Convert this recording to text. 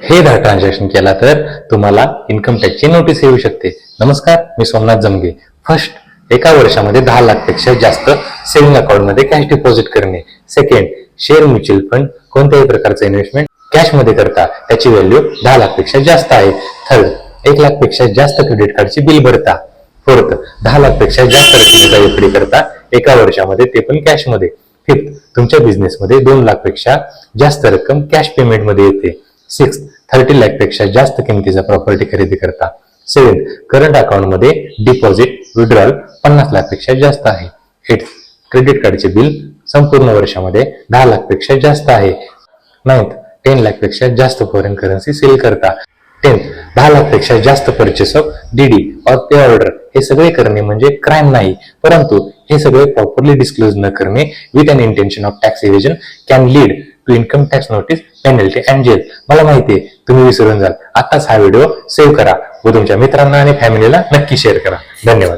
हे दहा ट्रान्झॅक्शन केला तर तुम्हाला इन्कम टॅक्सची नोटीस येऊ शकते. नमस्कार मी सोमनाथ जमगे. फर्स्ट एका वर्षामध्ये दहा लाखपेक्षा जास्त सेव्हिंग अकाउंटमध्ये कॅश डिपॉझिट करणे. सेकंड शेअर म्युच्युअल फंड कोणत्याही प्रकारचं इन्व्हेस्टमेंट कॅशमध्ये करता त्याची व्हॅल्यू दहा लाखपेक्षा जास्त आहे. थर्ड एक लाखपेक्षा जास्त क्रेडिट कार्डची बिल भरता. फोर्थ दहा लाखपेक्षा जास्त रकमेचा एफडी करता एका वर्षामध्ये ते पण कॅशमध्ये. फिफ्थ तुमच्या बिझनेसमध्ये दोन लाखपेक्षा जास्त रक्कम कॅश पेमेंटमध्ये येते. सिक्स थर्टी लॅकपेक्षा जास्त किमतीचा प्रॉपर्टी खरेदी करता. सेवन करंट अकाउंटमध्ये डिपॉझिट विड्रॉल पन्नास लाखपेक्षा जास्त आहे. एट क्रेडिट कार्डचे बिल संपूर्ण वर्षामध्ये दहा लाखपेक्षा जास्त आहे. नाईन्थ टेन लाखपेक्षा जास्त फॉरेन करन्सी सेल करता. टेन्थ दहा लाखपेक्षा जास्त परचेस ऑफ डीडी और पे ऑर्डर हे सगळे करणे म्हणजे क्राईम नाही. परंतु हे सगळे प्रॉपरली डिस्क्लोज न करणे with an intention of tax evasion can lead to income tax notice penalty and jail मला माहिती आहे तुम्ही विसरून जाल. आताच हा व्हिडिओ सेव्ह करा व तुमच्या मित्रांना आणि फॅमिलीला नक्की शेअर करा. धन्यवाद.